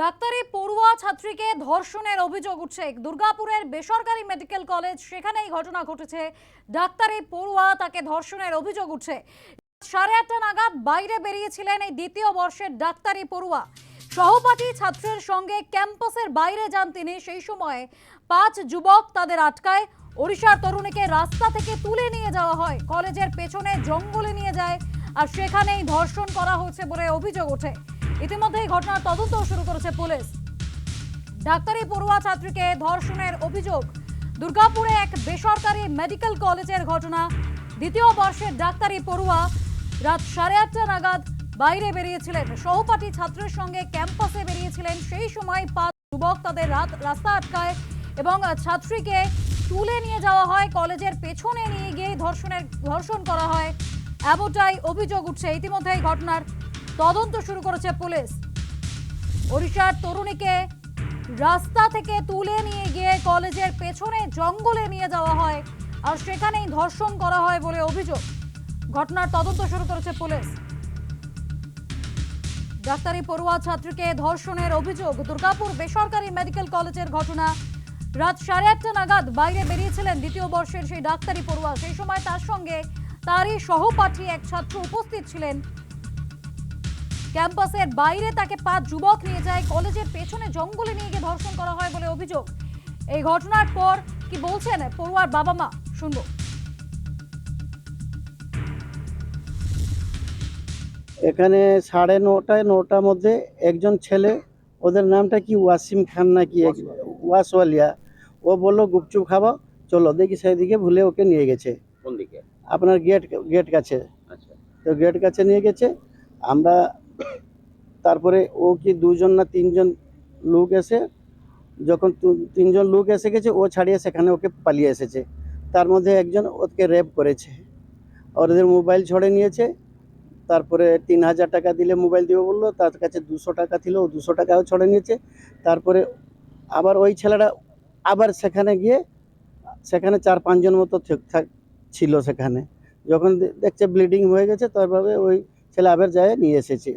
ডাক্তারি পড়ুয়া ছাত্রীকে ধর্ষণের অভিযোগ উঠছে। দুর্গাপুরের বেসরকারি মেডিকেল কলেজ, সেখানেই ঘটনা ঘটেছে। ডাক্তারি পড়ুয়া তাকে ধর্ষণের অভিযোগ উঠছে। সাড়ে আটটা নাগাদ বাইরে বেরিয়েছিলেন এই দ্বিতীয় বর্ষের ডাক্তারি পড়ুয়া। সহপাঠী ছাত্রের সঙ্গে ক্যাম্পাসের বাইরে যান তিনি। সেই সময় পাঁচ যুবক তাদের আটকায়। ওড়িশার তরুণীকে রাস্তা থেকে তুলে নিয়ে যাওয়া হয়। কলেজের পেছনে জঙ্গলে নিয়ে যায়। আর সেখানেই ধর্ষণ করা হয়েছে বলে অভিযোগ ওঠে। ইতিমধ্যে এই ঘটনার তদন্ত শুরু করেছে পুলিশ। ডাক্তারি পড়ুয়া ছাত্রীকে ধর্ষণের অভিযোগ। দুর্গাপুরে এক বেসরকারি মেডিকেল কলেজের ঘটনা। দ্বিতীয় বর্ষের ডাক্তারি পড়ুয়া রাত সাড়ে আটটা নাগাদ বাইরে বেরিয়েছিলেন। সহপাঠী ছাত্রের সঙ্গে ক্যাম্পাসে বেরিয়েছিলেন। সেই সময় পাঁচ যুবক তাদের রাত রাস্তা আটকায় এবং ছাত্রীকে তুলে নিয়ে যাওয়া হয়। কলেজের পেছনে নিয়ে গিয়ে ধর্ষণের ধর্ষণ করা হয়। এমনটাই অভিযোগ উঠছে ইতিমধ্যে এই ঘটনার। তদন্ত শুরু করেছে পুলিশ। ওড়িশার তরুণীকে রাস্তা থেকে তুলে নিয়ে গিয়ে কলেজের পেছনে জঙ্গলে নিয়ে যাওয়া হয় আর সেখানেই ধর্ষণ করা হয় বলে অভিযোগ। ঘটনার তদন্ত শুরু করেছে পুলিশ। ডাক্তারি পড়ুয়া ছাত্রীকে ধর্ষণের অভিযোগ। দুর্গাপুর বেসরকারি মেডিকেল কলেজের ঘটনা। রাত সাড়ে আটটা নাগাদ বাইরে বেরিয়েছিলেন দ্বিতীয় বর্ষের সেই ডাক্তারি পড়ুয়া। সেই সময় তার সঙ্গে তারই সহপাঠী এক ছাত্র উপস্থিত ছিলেন। ক্যাম্পাসের বাইরে তাকে পাঁচ যুবক নিয়ে যায় কলেজের পেছনে জঙ্গলে নিয়ে গিয়ে ধর্ষণ করা হয় বলে অভিযোগ। এই ঘটনার পর কি বলছেন পড়ুয়ার বাবা মা? শুনব। এখানে সাড়ে নটায় নটার মধ্যে একজন ছেলে ওদের নামটা কি ওয়াসিম খান না কি এক- ওয়াসওয়ালিয়া। ও বলল গুপচুপ খাব চলো দেখি সেদিকে ভুলে ওকে নিয়ে গেছে। কোন দিকে? আপনার গেট গেট কাছে। আচ্ছা। তো গেট কাছে নিয়ে গেছে। আমরা তারপরে ও কি দুজন না তিনজন লোক এসে, যখন তিনজন লোক এসে গেছে, ও ছাড়িয়ে সেখানে ওকে পালিয়ে এসেছে। তার মধ্যে একজন ওকে রেপ করেছে। আর ওদের মোবাইল ছড়ে নিয়েছে। তারপরে তিন হাজার টাকা দিলে মোবাইল দিবে বলল, তার কাছে দুশো টাকা ছিল, ও দুশো টাকাও ছড়ে নিয়েছে। তারপরে আবার ওই ছেলেটা আবার সেখানে গিয়ে, সেখানে চার পাঁচজন মতো ঠিকঠাক ছিল সেখানে। যখন দেখছে ব্লিডিং হয়ে গেছে, তারপরে ওই ছেলে আবার যায় নিয়ে এসেছে।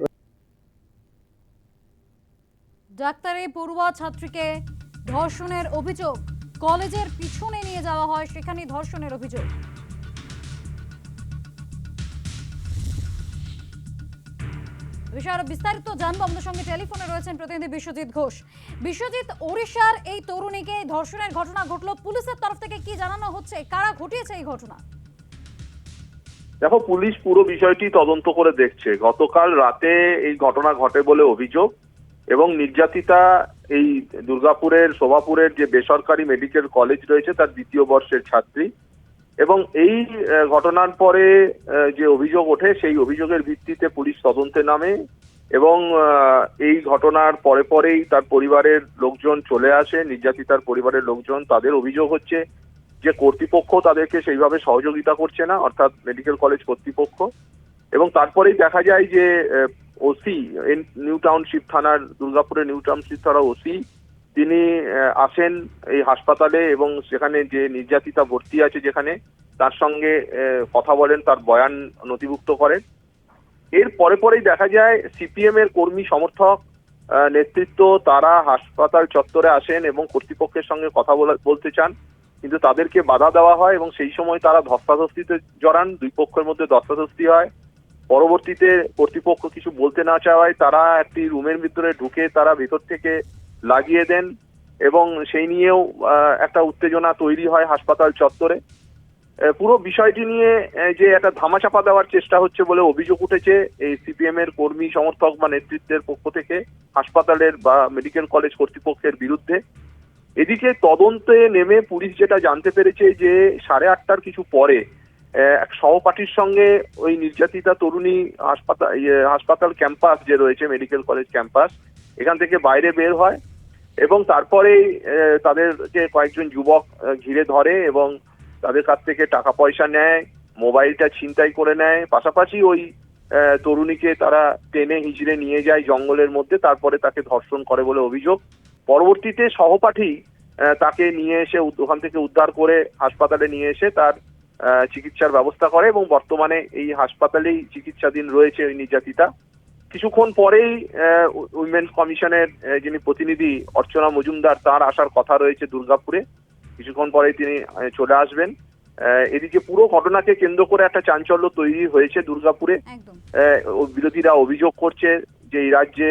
ডাক্তারি পড়ুয়া ছাত্রীকে ধর্ষণের অভিযোগ। কলেজের পিছনে নিয়ে যাওয়া হয় সেখানে ধর্ষণের অভিযোগ। আরও বিস্তারিত জানব। আমাদের সঙ্গে টেলিফোনে রয়েছেন প্রতিনিধি বিশ্বজিৎ ঘোষ। বিশ্বজিৎ, ওড়িশার এই তরুণীকে ধর্ষণের ঘটনা ঘটলো। পুলিশের তরফ থেকে কি জানানো হচ্ছে? কারা ঘটিয়েছে এই ঘটনা? দেখো, পুলিশ পুরো বিষয়টি তদন্ত করে দেখছে। গতকাল রাতে এই ঘটনা ঘটে বলে অভিযোগ। এবং নির্যাতিতা এই দুর্গাপুরের শোভাপুরের যে বেসরকারি মেডিকেল কলেজ রয়েছে, তার দ্বিতীয় বর্ষের ছাত্রী। এবং এই ঘটনার পরে যে অভিযোগ ওঠে, সেই অভিযোগের ভিত্তিতে পুলিশ তদন্তে নামে এবং এই ঘটনার পরে পরেই তার পরিবারের লোকজন চলে আসে, নির্যাতিতার পরিবারের লোকজন। তাদের অভিযোগ হচ্ছে যে কর্তৃপক্ষ তাদেরকে সেইভাবে সহযোগিতা করছে না, অর্থাৎ মেডিকেল কলেজ কর্তৃপক্ষ। এবং তারপরেই দেখা যায় যে ওসি নিউ টাউনশিপ থানার, দুর্গাপুরের নিউ টাউনশিপ থানার ওসি তিনি আসেন এই হাসপাতালে এবং সেখানে যে নির্যাতিতা ভর্তি আছে যেখানে, তার সঙ্গে কথা বলেন, তার বয়ান নথিভুক্ত করেন। এর পরে পরেই দেখা যায় সিপিএম এর কর্মী সমর্থক নেতৃত্ব, তারা হাসপাতাল চত্বরে আসেন এবং কর্তৃপক্ষের সঙ্গে কথা বলা- বলতে চান। কিন্তু তাদেরকে বাধা দেওয়া হয় এবং সেই সময় তারা ধস্তাধস্তিতে জড়ান, দুই পক্ষের মধ্যে ধস্তাধস্তি হয়। পরবর্তীতে কর্তৃপক্ষ কিছু বলতে না চাওয়ায় তারা একটি রুমের ভিতরে ঢুকে তারা ভেতর থেকে লাগিয়ে দেন এবং সেই নিয়েও একটা উত্তেজনা তৈরি হয় হাসপাতাল চত্বরে। পুরো বিষয়টি নিয়ে যে একটা ধামাচাপা দেওয়ার চেষ্টা হচ্ছে বলে অভিযোগ উঠেছে, এই সিপিএম এর কর্মী, সমর্থক বা নেতৃত্বের পক্ষ থেকে হাসপাতালের বা মেডিকেল কলেজ কর্তৃপক্ষের বিরুদ্ধে। এদিকে তদন্তে নেমে পুলিশ যেটা জানতে পেরেছে যে সাড়ে আটটার কিছু পরে এক সহপাঠীর সঙ্গে ওই নির্যাতিতা তরুণী হাসপাতাল ইয়ে, হাসপাতাল ক্যাম্পাস যে রয়েছে মেডিকেল কলেজ ক্যাম্পাস এখান থেকে বাইরে বের হয় এবং তারপরেই তাদেরকে কয়েকজন যুবক ঘিরে ধরে এবং তাদের কাছ থেকে টাকা পয়সা নেয় মোবাইলটা ছিনতাই করে নেয়। পাশাপাশি ওই তরুণীকে তারা টেনে হিজড়ে নিয়ে যায় জঙ্গলের মধ্যে তারপরে তাকে ধর্ষণ করে বলে অভিযোগ। পরবর্তীতে সহপাঠী তাকে নিয়ে এসে ওখান থেকে উদ্ধার করে হাসপাতালে নিয়ে এসে তার চিকিৎসার ব্যবস্থা করে এবং বর্তমানে এই হাসপাতালেই চিকিৎসাধীন রয়েছে ওই নির্যাতিতা। কিছুক্ষণ পরেই উইমেন্স কমিশনের যিনি প্রতিনিধি অর্চনা মজুমদার তার আসার কথা রয়েছে দুর্গাপুরে। কিছুক্ষণ পরেই তিনি চলে আসবেন। এদিকে পুরো ঘটনাকে কেন্দ্র করে একটা চাঞ্চল্য তৈরি হয়েছে দুর্গাপুরে। বিরোধীরা অভিযোগ করছে যে এই রাজ্যে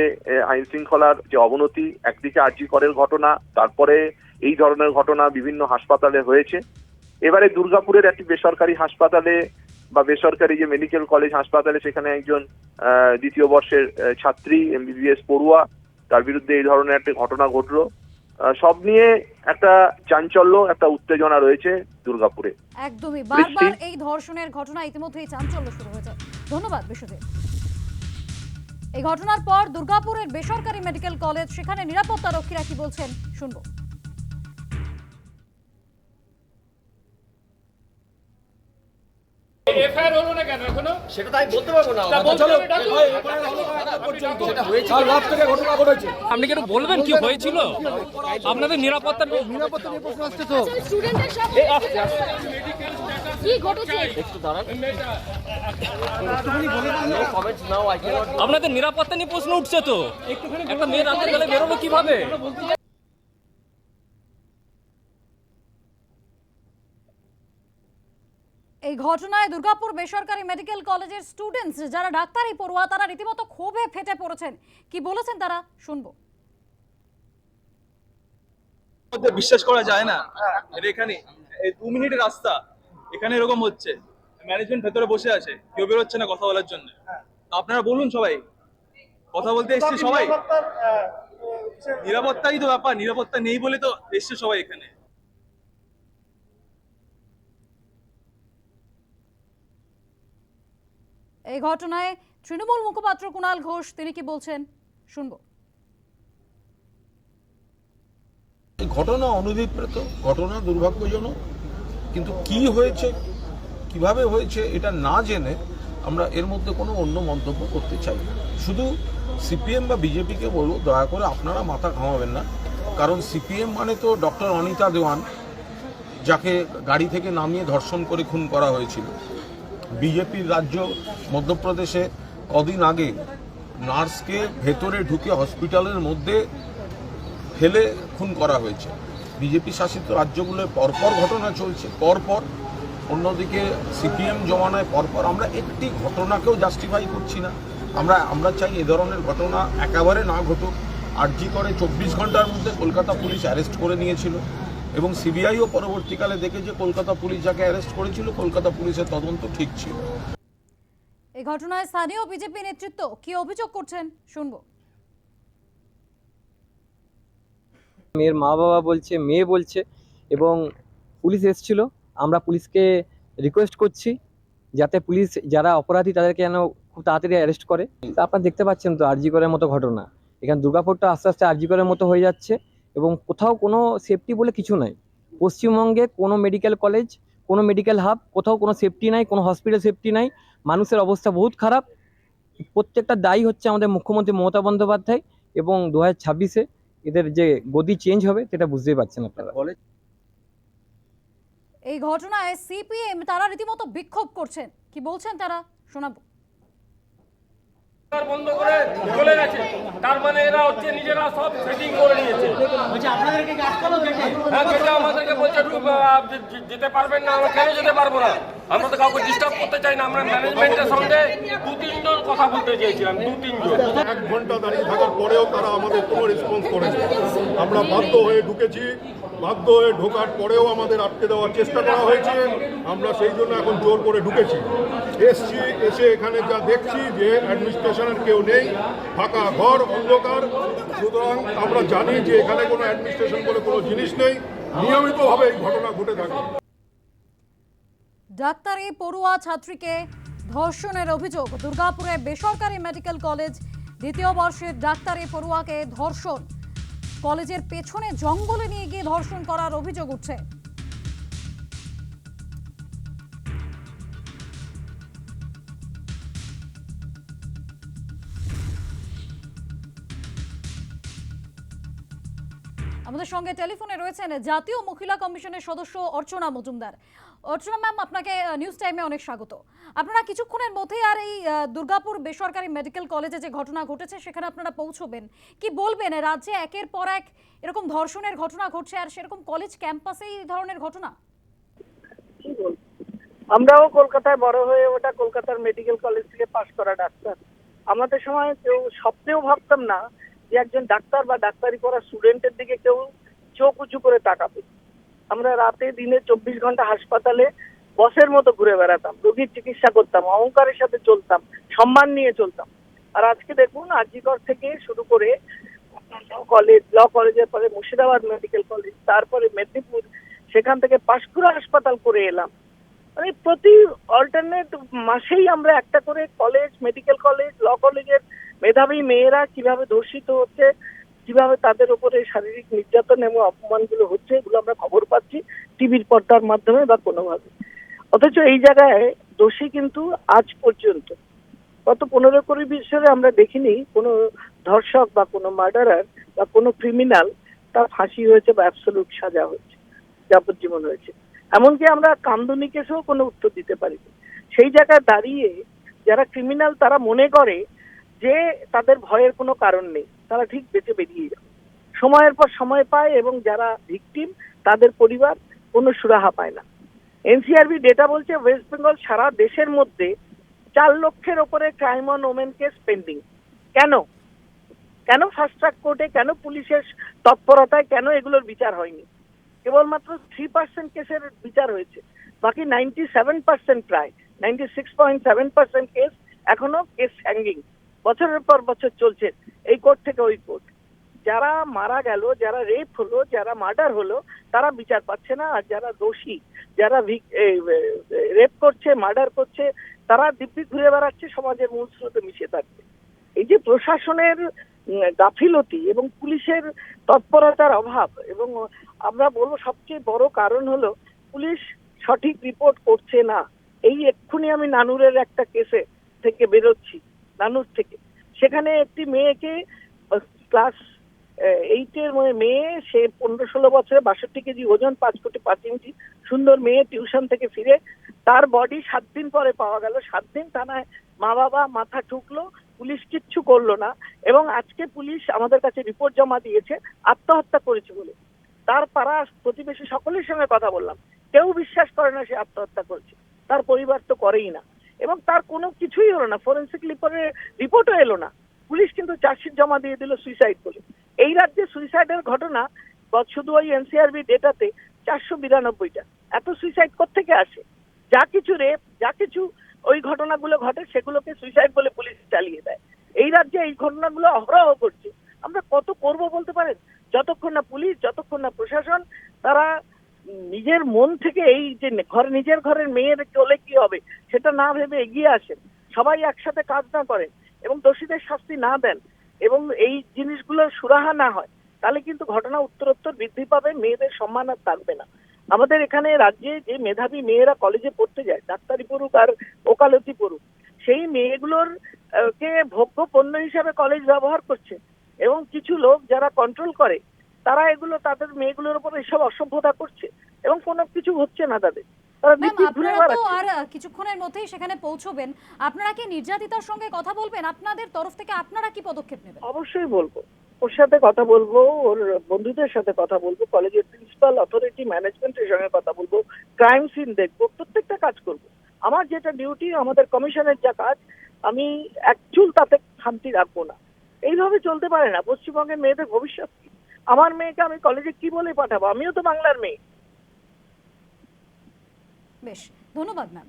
আইন শৃঙ্খলার যে অবনতি একদিকে আরজি করের ঘটনা তারপরে এই ধরনের ঘটনা বিভিন্ন হাসপাতালে হয়েছে। এবারে দুর্গাপুরের একটি বেসরকারি হাসপাতালে বা বেসরকারি যে মেডিকেল কলেজ হাসপাতালে সেখানে একজন দ্বিতীয় বর্ষের ছাত্রী এমবিবিএস পড়ুয়া তার বিরুদ্ধে এই ধরনের একটা ঘটনা ঘটলো। সব নিয়ে একটা চাঞ্চল্য একটা উত্তেজনা রয়েছে দুর্গাপুরে। একদমই। বারবার এই ধর্ষণের ঘটনা ইতিমধ্যেই চাঞ্চল্য শুরু হয়েছে। ধন্যবাদ বিশ্বজিৎ। এই ঘটনার পর দুর্গাপুরের বেসরকারি মেডিকেল কলেজ সেখানে নিরাপত্তা রক্ষীরা কি বলছেন শুনব। এফআইআর হলো না কেন এখনও? সেটা তাই বলতে পারব না আপনি কি একটু বলবেন কি হয়েছিল? আপনাদের নিরাপত্তা নিরাপত্তা নিয়ে প্রশ্ন আসছে তো। স্টুডেন্টদের সাথে কি ঘটেছে? একটু দাঁড়ান। কমেন্টস নাও আই ক্যানট আপনাদের নিরাপত্তা নিয়ে প্রশ্ন উঠছে তো। একটা মেয়ে রাতের বেলা বেরোবে কীভাবে? এই ঘটনায় দুর্গাপুর বেসরকারি মেডিকেল কলেজের স্টুডেন্টস যারা ডাক্তারি পড়ুয়া তারা রীতিমতো ক্ষোভে ফেটে পড়েছেন। কি বলেছেন তারা? শুনব। মধ্যে বিশ্বাস করা যায় না। এখানে এই দু মিনিটের রাস্তা এখানে এরকম হচ্ছে। ম্যানেজমেন্ট ভেতরে বসে আছে কেউ বেরোচ্ছে না কথা বলার জন্য। আপনারা বলুন সবাই। কথা বলতে এসছে সবাই? নিরাপত্তাই তো ব্যাপার নিরাপত্তা নেই বলে তো এসছে সবাই এখানে। এই ঘটনায় তৃণমূল মুখপাত্র কুণাল ঘোষ, তিনি কি বলছেন? শুনব। ঘটনা অনধিপ্রেত ঘটনা দুর্ভাগ্যজনক, কিন্তু কি হয়েছে, কীভাবে হয়েছে এটা না জেনে আমরা এর মধ্যে কোনো অন্য মন্তব্য করতে চাই শুধু সিপিএম বা বিজেপিকে বলব, দয়া করে আপনারা মাথা ঘামাবেন না। কারণ সিপিএম মানে তো ডক্টর অনিতা দেওয়ান, যাকে গাড়ি থেকে নামিয়ে ধর্ষণ করে খুন করা হয়েছিল। বিজেপির রাজ্য মধ্যপ্রদেশে কদিন আগে নার্সকে ভেতরে ঢুকে হসপিটালের মধ্যে ফেলে খুন করা হয়েছে। বিজেপি শাসিত রাজ্যগুলোয় পরপর ঘটনা চলছে, পরপর। অন্যদিকে সিপিএম জমানায় পরপর আমরা একটি ঘটনাকেও জাস্টিফাই করছি না। আমরা আমরা চাই এ ধরনের ঘটনা একেবারে না ঘটুক। আরজি করে চব্বিশ ঘণ্টার মধ্যে কলকাতা পুলিশ অ্যারেস্ট করে নিয়েছিল। এবং সিবিআইও পরবর্তীকালে দেখে যে কলকাতা পুলিশ যাকে অ্যারেস্ট করেছিল কলকাতা পুলিশের তদন্ত ঠিক ছিল। এই ঘটনায় স্থানীয় বিজেপি নেতৃত্ব কি অভিযোগ করছেন শুনব। মেয়ের মা বাবা বলছে মেয়ে বলছে এবং পুলিশ এসছিল। আমরা পুলিশকে রিকোয়েস্ট করছি যাতে পুলিশ যারা অপরাধী তাদেরকে যেন খুব তাড়াতাড়ি অ্যারেস্ট করে। তা আপনারা দেখতে পাচ্ছেন তো আরজি করের মতো ঘটনা। এখানে দুর্গাপুরটা আস্তে আস্তে আরজি করের মতো হয়ে যাচ্ছে। এবং কোথাও কোনো সেফটি বলে কিছু নাই। পশ্চিমবঙ্গে কোনো মেডিকেল কলেজ কোনো মেডিকেল হাব কোথাও কোনো সেফটি নাই কোনো হসপিটাল সেফটি নাই। মানুষের অবস্থা বহুত খারাপ। প্রত্যেকটা দায়ী হচ্ছে আমাদের মুখ্যমন্ত্রী মমতা বন্দ্যোপাধ্যায় এবং দু হাজার ছাব্বিশে এদের যে গদি চেঞ্জ হবে সেটা বুঝতেই পারছেন আপনারা। এই ঘটনায় সিপিএম তারা রীতিমতো বিক্ষোভ করছেন। কি বলছেন তারা? শোনাবো। বন্ধ করে চলে গেছে। তার মানে এরা হচ্ছে নিজেরা সব সেটিং করে নিয়েছে। হ্যাঁ যেটা আমাদেরকে বলছে একটু, আহ, যে- যে- যেতে পারবেন না আমরা কেন যেতে পারব না। আমরা তো কাউকে ডিস্টার্ব করতে চাই না আমরা ম্যানেজমেন্টের সঙ্গে দু তিনজন কথা বলতে চেয়েছিলাম দু তিনজন এক ঘণ্টা দাঁড়িয়ে থাকার পরেও তারা আমাদের কোনো রেসপন্স করেনি। আমরা বাধ্য হয়ে ঢুকেছি বাধ্য হয়ে ঢোকার পরেও আমাদের আটকে দেওয়ার চেষ্টা করা হয়েছে। আমরা সেই জন্য এখন জোর করে ঢুকেছি। এসছি, এসে এখানে যা দেখছি যে অ্যাডমিনিস্ট্রেশনের কেউ নেই, ফাঁকা ঘর, অন্ধকার। সুতরাং আমরা জানি যে এখানে কোনো অ্যাডমিনিস্ট্রেশন বলে কোনো জিনিস নেই। নিয়মিতভাবে এই ঘটনা ঘটে থাকে। ডাক্তারি পড়ুয়া ছাত্রীকে ধর্ষণের অভিযোগ। দুর্গাপুরে বেসরকারি মেডিকেল কলেজ দ্বিতীয় বর্ষের ডাক্তারি পড়ুয়াকে ধর্ষণ। কলেজের পেছনে জঙ্গলে নিয়ে গিয়ে ধর্ষণ করার অভিযোগ উঠছে। আমাদের সঙ্গে টেলিফোনে রয়েছেন জাতীয় মহিলা কমিশনের সদস্য অর্চনা মজুমদার। অর্চনা ম্যাম, আপনাকে নিউজ টাইমে অনেক স্বাগত। আপনারা কিছুক্ষণের মধ্যেই আর এই দুর্গাপুর বেসরকারি মেডিকেল কলেজে যে ঘটনা ঘটেছে, সেখানে আপনারা পৌঁছবেন। কি বলবেন? রাজ্যে একের পর এক এরকম ধর্ষণের ঘটনা ঘটছে, আর সেরকম কলেজ ক্যাম্পাসেই এই ধরনের ঘটনা? আমরাও কলকাতায় বড় হয়ে ওটা কলকাতার মেডিকেল কলেজ থেকে পাশ করা ডাক্তার। আমাদের সময় কেউ স্বপ্নেও ভাবতাম না যে একজন ডাক্তার বা ডাক্তারি পড়া স্টুডেন্টের দিকে কেউ চোখ উঁচু করে তাকাবে। আমরা রাতে দিনে চব্বিশ ঘণ্টা হাসপাতালে বসের মতো ঘুরে বেড়াতাম, রোগীর চিকিৎসা করতাম, অহংকারের সাথে চলতাম, সম্মান নিয়ে চলতাম। আর আজকে দেখুন, আজিগড় থেকে শুরু করে কলেজ ল কলেজের পরে মুর্শিদাবাদ মেডিকেল কলেজ তারপরে মেদিনীপুর, সেখান থেকে পাঁশকুড়া হাসপাতাল করে এলাম। মানে প্রতি অল্টারনেট মাসেই আমরা একটা করে কলেজ মেডিকেল কলেজ ল কলেজের মেধাবী মেয়েরা কীভাবে ধর্ষিত হচ্ছে, কীভাবে তাদের উপরে শারীরিক নির্যাতন এবং অপমানগুলো হচ্ছে, এগুলো আমরা খবর পাচ্ছি টিভির পর্দার মাধ্যমে বা কোনোভাবে। অথচ এই জায়গায় দোষী কিন্তু আজ পর্যন্ত। গত পনেরো কুড়ি বছরে আমরা দেখিনি কোনো ধর্ষক বা কোনো মার্ডারার বা কোনো ক্রিমিনাল তার ফাঁসি হয়েছে বা অ্যাবসলুট সাজা হয়েছে যাবজ্জীবন হয়েছে। এমনকি আমরা কামদুনি কেসেও কোনো উত্তর দিতে পারিনি। সেই জায়গায় দাঁড়িয়ে যারা ক্রিমিনাল তারা মনে করে যে তাদের ভয়ের কোনো কারণ নেই, তারা ঠিক বেঁচে বেরিয়ে যাবে সময়ের পর সময় পায় এবং যারা ভিকটিম তাদের পরিবার কোনো সুরাহা পায় না। এনসিআরবি ডেটা বলছে ওয়েস্ট বেঙ্গল সারা দেশের মধ্যে চার লক্ষের ওপরে crime on women case pending কেন? কেন ফাস্ট ট্র্যাক কোর্টে কেন পুলিশের তৎপরতায়, কেন এগুলোর বিচার হয়নি? কেবলমাত্র থ্রি পার্সেন্ট কেসের বিচার হয়েছে। বাকি নাইনটি সেভেন পার্সেন্ট প্রায় ninety six point seven percent case এখনও কেস হ্যাঙ্গিং বছরের পর বছর চলছে, এই কোর্ট থেকে ওই কোর্ট যারা মারা গেল, যারা রেপ হলো, যারা মার্ডার হলো, তারা বিচার পাচ্ছে না। আর যারা দোষী, যারা রেপ করছে মার্ডার করছে, তারা দিব্যি ঘুরে বেড়াচ্ছে, সমাজের মূল স্রোতে মিশে থাকছে। এই যে প্রশাসনের গাফিলতি এবং পুলিশের তৎপরতার অভাব, এবং আমরা বলব সবচেয়ে বড় কারণ হলো, পুলিশ সঠিক রিপোর্ট করছে না। এই এক্ষুনি আমি নানুরের একটা কেসে থেকে বেরোচ্ছি, নানুর থেকে। সেখানে একটি মেয়েকে ক্লাস এইটের মেয়ে, সে পনেরো ষোলো বছরে বাষট্টি কেজি ওজন, পাঁচ কোটি পাঁচ ইঞ্চি সুন্দর মেয়ে, টিউশন থেকে ফিরে তার বডি সাত দিন পরে পাওয়া গেল। সাত দিন থানায় মা বাবা মাথা ঠুকলো, পুলিশ কিচ্ছু করল না এবং আজকে পুলিশ আমাদের কাছে রিপোর্ট জমা দিয়েছে, আত্মহত্যা করেছে বলে। তার পাড়া প্রতিবেশী সকলের সঙ্গে কথা বললাম। কেউ বিশ্বাস করে না সে আত্মহত্যা করেছে। তার পরিবার তো করেই না। এবং তার কোনো কিছুই হলো না। ফরেন্সিক রিপোর্টের রিপোর্টও এলো না। পুলিশ কিন্তু চার্জশিট জমা দিয়ে দিল সুইসাইড বলে। এই রাজ্যে সুইসাইডের ঘটনা শুধু ওই এনসিআরবি ডেটাতে চারশো বিরানব্বইটা। এত সুইসাইড থেকে আসে? যা কিছু রেপ যা কিছু ওই ঘটনাগুলো ঘটে, সেগুলোকে সুইসাইড বলে পুলিশ চালিয়ে দেয়। এই রাজ্যে এই ঘটনাগুলো অহরহ করছে। আমরা কত করব বলতে পারেন? যতক্ষণ না পুলিশ, যতক্ষণ না প্রশাসন, তারা নিজের মন থেকে এই যে ঘর, নিজের ঘরের মেয়ের চলে কি হবে, সেটা না ভেবে এগিয়ে আসেন। সবাই একসাথে কাজ না করেন এবং দোষীদের শাস্তি না দেন। এবং এই জিনিসগুলো সুরাহা না হয়, তাহলে কিন্তু ঘটনা উত্তরোত্তর বৃদ্ধি পাবে, মেয়েদের সম্মান আর থাকবে না। আমাদের এখানে রাজ্যে যে মেধাবী মেয়েরা কলেজে পড়তে যায়, ডাক্তারি পড়ুক আর ওকালতি পড়ুক, সেই মেয়েগুলোর কে ভোগ্য পণ্য হিসাবে কলেজ ব্যবহার করছে এবং কিছু লোক যারা কন্ট্রোল করে, তারা এগুলো তাদের মেয়েগুলোর উপর এসব অসভ্যতা করছে এবং কোনো কিছু হচ্ছে না তাদের। আপনারা তো আর কিছুক্ষণের মধ্যেই সেখানে পৌঁছবেন। আপনারা কি নির্যাতিতার সঙ্গে কথা বলবেন? আপনাদের তরফ থেকে আপনারা কি পদক্ষেপ নেবেন? অবশ্যই বলব। ওর সাথে কথা বলব ওর বন্ধুদের সাথে কথা বলব কলেজের প্রিন্সিপাল অথরিটি ম্যানেজমেন্টের সঙ্গে কথা বলব ক্রাইম সিন দেখব প্রত্যেকটা কাজ করব। আমার যেটা ডিউটি আমাদের কমিশনের যা কাজ আমি এক চুল তাতে শান্তি রাখব না। এইভাবে চলতে পারে না। পশ্চিমবঙ্গের মেয়েদের ভবিষ্যৎ কি? আমার মেয়েকে আমি কলেজে কি বলে পাঠাবো? আমিও তো বাংলার মেয়ে। বেশ ধন্যবাদ ম্যাম।